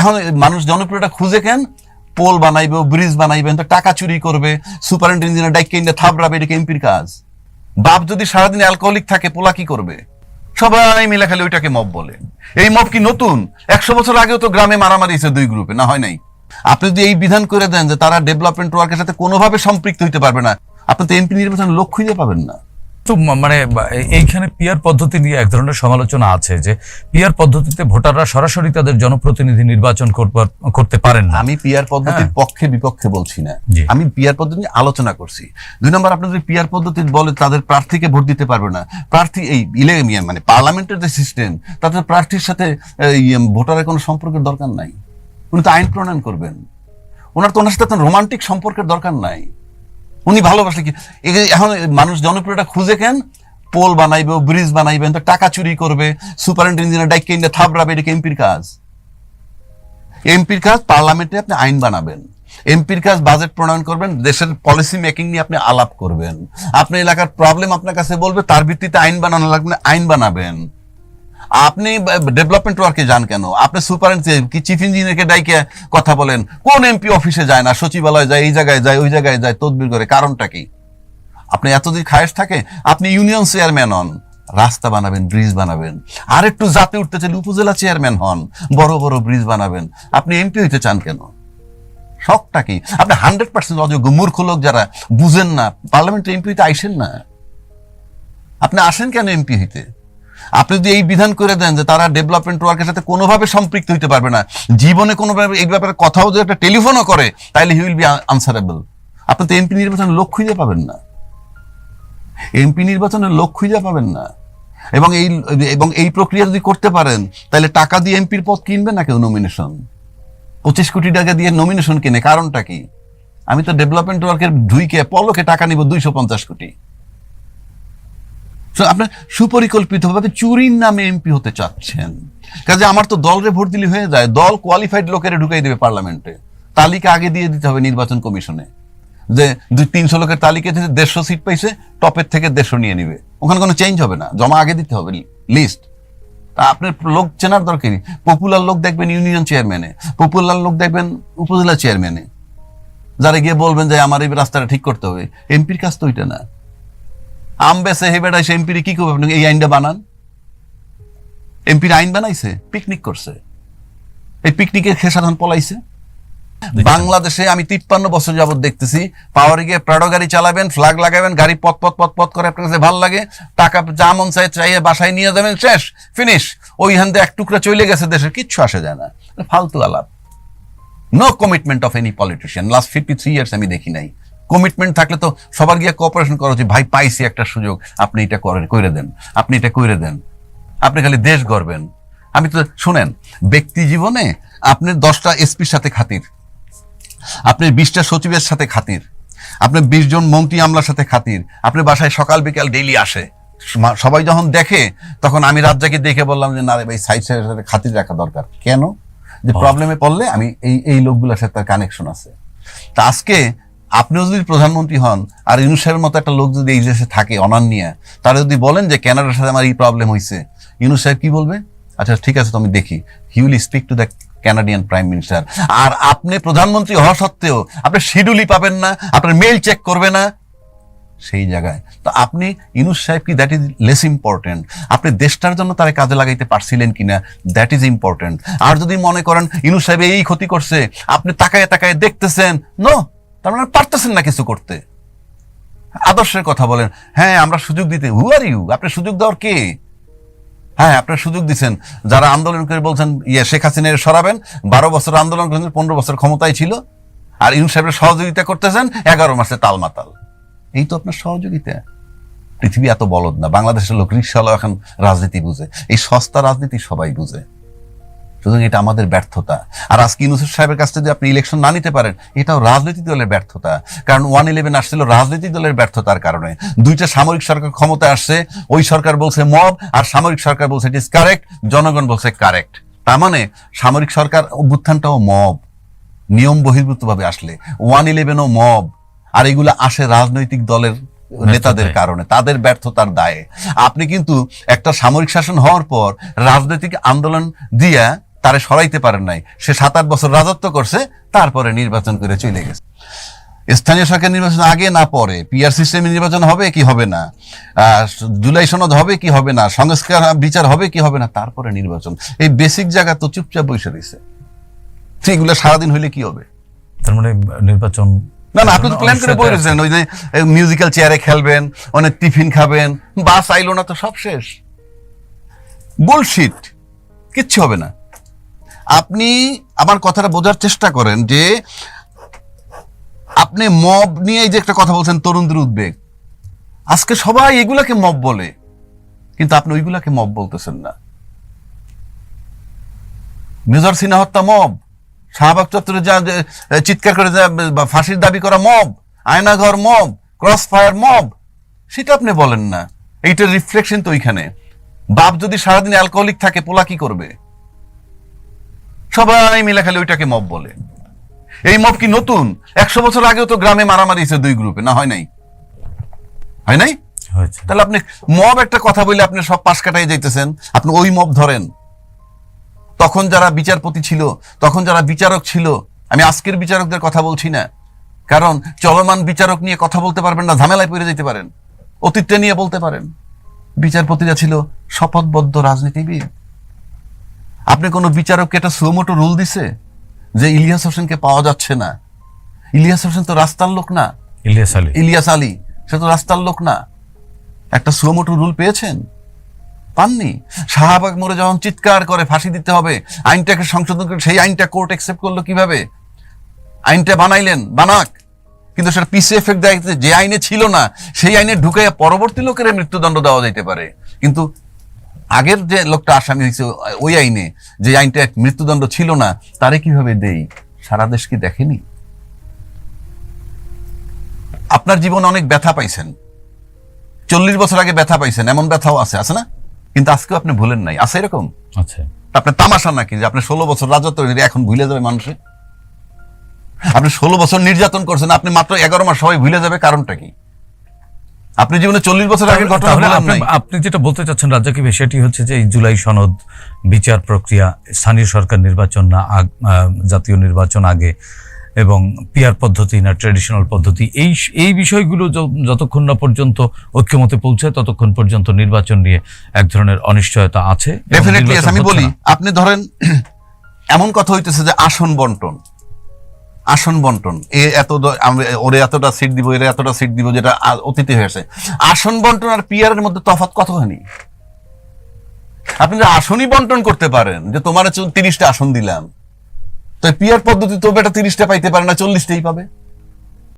এখন মানুষ জনপ্রিয়তা খুঁজে কেন? পোল বানাইবে ব্রিজ বানাইবে তো টাকা চুরি করবে সুপারেন্ট ইঞ্জিনিয়ার ডাইকে ইন্ডিয়া থাবড়াবে এটা এমপির কাজ? বাপ যদি সারাদিন অ্যালকোহলিক থাকে, পোলা কি করবে? সবাই মিলে খালি ওইটাকে মব বলে। এই মব কি নতুন? একশো বছর আগেও তো গ্রামে মারামারি হয়েছে দুই গ্রুপে না হয় নাই? আপনি যদি এই বিধান করে দেন যে তারা ডেভেলপমেন্ট ওয়ার্কের সাথে কোনোভাবে সম্পৃক্ত হইতে পারবে না, আপনি তো এমপি নির্বাচন লোক খুঁজে পাবেন না। তো ম- মানে এইখানে পিয়ার পদ্ধতি নিয়ে এক ধরনের সমালোচনা আছে যে পিয়ার পদ্ধতিতে ভোটাররা সরাসরি তাদের জনপ্রতিনিধি নির্বাচন করতে পারেন না। আমি পিয়ার পদ্ধতির পক্ষে বিপক্ষে বলছি না। আমি পিয়ার পদ্ধতি নিয়ে আলোচনা করছি। দুই নম্বর আপনি যদি পিয়ার পদ্ধতি বলে তাদের প্রার্থীকে ভোট দিতে পারবে না প্রার্থী এই ইলে মানে পার্লামেন্টের যে সিস্টেম তাতে প্রার্থীর সাথে ভোটারের কোনো সম্পর্কের দরকার নাই। উনি তো আইন প্রণয়ন করবেন। ওনার তো ওনার সাথে রোমান্টিক সম্পর্কের দরকার নাই। উনি ভালোবাসলে কি? এখন মানুষ জনপ্রিয়তা খুঁজে কেন? পোল বানাইবে, ব্রিজ বানাইবে, তো টাকা চুরি করবে সুপারেন্ট ইঞ্জিনিয়ার ডাইকে ইন্ডিয়া থাবড়াবে এটা এমপির কাজ? এমপির কাজ পার্লামেন্টে আপনি আইন বানাবেন। এমপির কাজ বাজেট প্রণয়ন করবেন, দেশের পলিসি মেকিং নিয়ে আপনি আলাপ করবেন। আপনি এলাকার প্রবলেম আপনার কাছে বলবে, তার ভিত্তিতে আইন বানানো লাগবে, আইন বানাবেন। আপনি ডেভেলপমেন্ট ওয়ার্কে যান কেন? আপনি সুপার কি চিফ ইঞ্জিনিয়ারকে ডাইকে কথা বলেন? কোন এমপি অফিসে যায় না, সচিবালয় যায়, এই জায়গায় যায়, ওই জায়গায় যায়, তদবির করে, কারণটা কি? আপনি এতদিন খায়েশ থাকে, আপনি ইউনিয়ন চেয়ারম্যান হন, রাস্তা বানাবেন ব্রিজ বানাবেন আর একটু জাতে উঠতে চাইলে উপজেলা চেয়ারম্যান হন, বড় বড় ব্রিজ বানাবেন, আপনি এমপি হইতে চান কেন? শখটা কি? আপনি হান্ড্রেড পার্সেন্ট অযোগ্য মূর্খ লোক যারা বুঝেন না পার্লামেন্টে এমপি হইতে আইসেন না। আপনি আসেন কেন এমপি হইতে? আপনি যদি এই বিধান করে দেন যে তারা ডেভেলপমেন্ট ওয়ার্কের সাথে কোনোভাবে সম্পৃক্ত হইতে পারবে না, জীবনে কোনোভাবে এই ব্যাপারে কথাও যদি একটা টেলিফোনও করে, তাহলে হি উইল বি আনসারেবল আপনি তো এমপি নির্বাচনের লোক খুঁজে পাবেন না। এমপি নির্বাচনের লোক খুঁজে পাবেন না। এবং এই এবং এই প্রক্রিয়া যদি করতে পারেন, তাহলে টাকা দিয়ে এমপির পদ কিনবে না কেউ নমিনেশন পঁচিশ কোটি টাকা দিয়ে নমিনেশন কিনে, কারণটা কি? আমি তো ডেভেলপমেন্ট ওয়ার্কের ধুইকে পলকে টাকা নিব দুইশো পঞ্চাশ কোটি। আপনার সুপরিকল্পিতভাবে চুরির নামে এমপি হতে চাচ্ছেন। কাজে আমার তো দলরে ভোট দিলে হয়ে যায়। দল কোয়ালিফাইড লোকেরা ঢুকাই দেবে পার্লামেন্টে। তালিকা আগে দিয়ে দিতে হবে নির্বাচন কমিশনে। যে দুই তিনশো লোকের তালিকা থেকে দেড়শো সিট পাইছে, টপের থেকে দেড়শো নিয়ে নিবে। ওখানে কোনো চেঞ্জ হবে না। জমা আগে দিতে হবে লিস্ট তা আপনার লোক চেনার দরকারই পপুলার লোক দেখবেন ইউনিয়ন চেয়ারম্যানে পপুলার লোক দেখবেন উপজেলা চেয়ারম্যানে যারা গিয়ে বলবেন যে আমার এই রাস্তাটা ঠিক করতে হবে। এমপির কাজ তো ওইটা না। আম বেসে হে এমপির কি করবে? আপনি এই আইনটা বানান। এমপির আইন বানাইছে পিকনিক করছে। এই পিকনিকে খেসাধান পলাইছে। বাংলাদেশে আমি তিপ্পান্ন বছর যাবত দেখতেছি পাওয়ারে গিয়ে প্রাডো গাড়ি চালাবেন ফ্ল্যাগ লাগাবেন গাড়ি পথ পথ পথ পথ করে আপনার কাছে ভালো লাগে টাকা যা মন চাই চাইয়ে বাসায় নিয়ে যাবেন শেষ ফিনিশ। ওইখান থেকে এক টুকরা চলে গেছে দেশের কিচ্ছু আসে যায় না। ফালতু আলাপ। No commitment of any politician last fifty three years আমি দেখি নাই। কমিটমেন্ট থাকলে তো সবার গিয়ে কোঅপারেশন করা উচিত। ভাই পাইছি একটা সুযোগ। আপনি এটা করেন করে দেন। আপনি এটা করে দেন। আপনি খালি দেশ গড়বেন। আমি তো শুনেন ব্যক্তি জীবনে আপনার দশটা এসপির সাথে খাতির। আপনার বিশটা সচিবের সাথে খাতির। আপনার বিশ জন মন্ত্রী আমলার সাথে খাতির। আপনার বাসায় সকাল বিকাল ডেইলি আসে। সবাই যখন দেখে তখন আমি রাজ্জাকে দেখে বললাম যে না রে ভাই সাইড সাইডের সাথে খাতির রাখা দরকার। কেন? যে প্রবলেমে পড়লে আমি এই এই লোকগুলোর সাথে তার কানেকশন আছে। তা আজকে আপনিও যদি প্রধানমন্ত্রী হন, আর ইউনুস সাহেবের মতো একটা লোক যদি এই দেশে থাকে অনার নিয়ে তারা যদি বলেন যে ক্যানাডার সাথে আমার এই প্রবলেম হয়েছে ইউনুস সাহেব কি বলবে? আচ্ছা ঠিক আছে, তো আমি দেখি। He will speak to the Canadian prime minister আর আপনি প্রধানমন্ত্রী হওয়া সত্ত্বেও, আপনি শিডিউলই পাবেন না, আপনার মেল চেক করবে না, সেই জায়গায়। তো আপনি ইনুস সাহেব কি দ্যাট ইজ লেস ইম্পর্টেন্ট আপনি দেশটার জন্য তারা কাজে লাগাইতে পারছিলেন কিনা? দ্যাট ইজ ইম্পর্টেন্ট আর যদি মনে করেন ইনুস সাহেব এই ক্ষতি করছে, আপনি তাকায় তাকায় দেখতেছেন নো তার মানে পারতেছেন না কিছু করতে। আদর্শের কথা বলেন হ্যাঁ আমরা সুযোগ দিতে হু আর ইউ আপনি সুযোগ দেওয়ার কে? হ্যাঁ আপনার সুযোগ দিচ্ছেন যারা আন্দোলন করে বলছেন ইয়ে শেখ হাসিনা সরাবেন, বারো বছর আন্দোলন করেছেন, পনেরো বছর ক্ষমতায় ছিল, আর ইউন সাহেবের সহযোগিতা করতেছেন, এগারো মাসে তালমাতাল। এই তো আপনার সহযোগিতা। পৃথিবী এত বলদ না, বাংলাদেশের লোক রিক্সাওয়ালা এখন রাজনীতি বুঝে। এই সস্তা রাজনীতি সবাই বুঝে। সুতরাং এটা আমাদের ব্যর্থতা। আর আজকে ইউনুসুফ সাহেবের কাছ থেকে যদি আপনি ইলেকশন না নিতে পারেন এটাও রাজনৈতিক দলের ব্যর্থতা। কারণ ওয়ান ইলেভেন আসছিল রাজনৈতিক দলের ব্যর্থতার কারণে। দুইটা সামরিক সরকার ক্ষমতা আসছে ওই সরকার বলছে মব আর সামরিক সরকার বলছে ইট ইজ কারেক্ট জনগণ বলছে কারেক্ট তার মানে সামরিক সরকার অভ্যুত্থানটাও মব নিয়ম বহির্ভূতভাবে আসলে ওয়ান ইলেভেনও মব আর এগুলো আসে রাজনৈতিক দলের নেতাদের কারণে তাদের ব্যর্থতার দায়ে। আপনি কিন্তু একটা সামরিক শাসন হওয়ার পর রাজনৈতিক আন্দোলন দিয়া তারে সরাইতে পারেন নাই। সে সাত আট বছর রাজত্ব করছে তারপরে নির্বাচন করে চলে গেছে। স্থানীয় সরকার নির্বাচন আগে না পরে পিআর সিস্টেমে নির্বাচন হবে কি হবে না? জুলাই সনদ হবে কি হবে না? সংস্কার বিচার হবে কি হবে না? তারপরে নির্বাচন। এই বেসিক জায়গা তো চুপচাপ বসে রয়েছে। এগুলো সারাদিন হইলে কি হবে? তার মানে নির্বাচন না না আপনি তো প্ল্যান করে বই রয়েছেন ওই যে মিউজিক্যাল চেয়ারে খেলবেন অনেক টিফিন খাবেন বাস আইলো না তো সব শেষ। বুলশিট কিচ্ছু হবে না। আপনি আমার কথাটা বোঝার চেষ্টা করেন যে আপনি মব নিয়ে যে একটা কথা বলছেন, তরুণদের উদ্বেগ। আজকে সবাই এগুলাকে মব বলে, কিন্তু আপনি ওইগুলাকে মব বলতেছেন না। মেজর সিনহা হত্যা মব, শাহবাগ চত্বরে যা চিৎকার করে বা ফাঁসির দাবি করা mob, Aynaghor mob cross fire mob, সেটা আপনি বলেন না। এইটার রিফ্লেকশন তো ওইখানে। বাপ যদি সারাদিন অ্যালকোহলিক থাকে, পোলা কি করবে? সবাই মিলে খালি ওইটাকে মব বলে। এই মব কি নতুন? একশো বছর আগেও তো গ্রামে মারামারি হয়েছে দুই গ্রুপে না হয় নাই? হয় নাই? তাহলে আপনি মব একটা কথা বলে আপনি সব পাশ কাটাই যাইতেছেন আপনি ওই মব ধরেন। তখন যারা বিচারপতি ছিল তখন যারা বিচারক ছিল আমি আজকের বিচারকদের কথা বলছি না। কারণ চলমান বিচারক নিয়ে কথা বলতে পারবেন না ঝামেলায় পড়ে যেতে পারেন। অতীতটা নিয়ে বলতে পারেন। বিচারপতিরা ছিল শপথবদ্ধ রাজনীতিবিদ। আপনি কোনো বিচারককে একটা সুমোটো রুল দিছে? যে ইলিয়াস হোসেনকে পাওয়া যাচ্ছে না। ইলিয়াস হোসেন তো রাস্তার লোক না। ইলিয়াস আলী। ইলিয়াস আলী সে তো রাস্তার লোক না। একটা সুমোটো রুল পেয়েছেন? পাননি? শাহবাগ মোড়ে যখন চিৎকার করে ফাঁসি দিতে হবে আইনটাকে সংশোধন করে সেই আইনটা কোর্ট একসেপ্ট করল কীভাবে? আইনটা বানাইলেন বানাক। কিন্তু সেটা পিসি এফেক্ট দেয় যে যে আইনে ছিল না সেই আইনে ঢুকে পরবর্তী লোকের মৃত্যুদণ্ড দেওয়া যাইতে পারে। কিন্তু আগের যে লোকটা আসামি হয়েছে ওই আইনে যে আইনটা মৃত্যুদণ্ড ছিল না তারে কীভাবে দেই? সারা দেশ কি দেখেনি? আপনার জীবনে অনেক ব্যথা পাইছেন। চল্লিশ বছর আগে ব্যথা পাইছেন এমন ব্যথাও আছে আছে না? কিন্তু আজকেও আপনি ভুলেন নাই আছে এরকম? আচ্ছা আপনার তামাশা নাকি যে আপনি ষোলো বছর রাজত্ব এখন ভুলে যাবে মানুষে? আপনি ষোলো বছর নির্যাতন করছেন আপনি মাত্র এগারো মাস সবাই ভুলে যাবে কারণটা কি? আপনি জীবনে চল্লিশ বছর আগের ঘটনা আপনি যেটা বলতে চাচ্ছেন রাজ্জাকি ভাই সেটি হচ্ছে যে এই জুলাই সনদ বিচার প্রক্রিয়া স্থানীয় সরকার নির্বাচন না জাতীয় নির্বাচন আগে এবং পিয়ার পদ্ধতি না ট্রেডিশনাল পদ্ধতি এই এই বিষয়গুলো যতক্ষণ না পর্যন্ত ঐক্যমতে পৌঁছায় ততক্ষণ পর্যন্ত নির্বাচন নিয়ে এক ধরনের অনিশ্চয়তা আছে ডেফিনেটলি আমি বলি আপনি ধরেন এমন কথা হইতেছে যে আসন বন্টন। আসন বন্টন। এ এত ওরে এতটা সিট দিব, এরা এতটা সিট দিব যেটা অতীতে হয়েছে। আসন বন্টন আর পিয়ারের মধ্যে তফাৎ হয়নি আপনি যে আসনই বন্টন করতে পারেন, যে তোমার তিরিশটা আসন দিলাম, তো পিয়ার পদ্ধতি তো বেটা তিরিশটা পাইতে পারে না, চল্লিশটাই পাবে।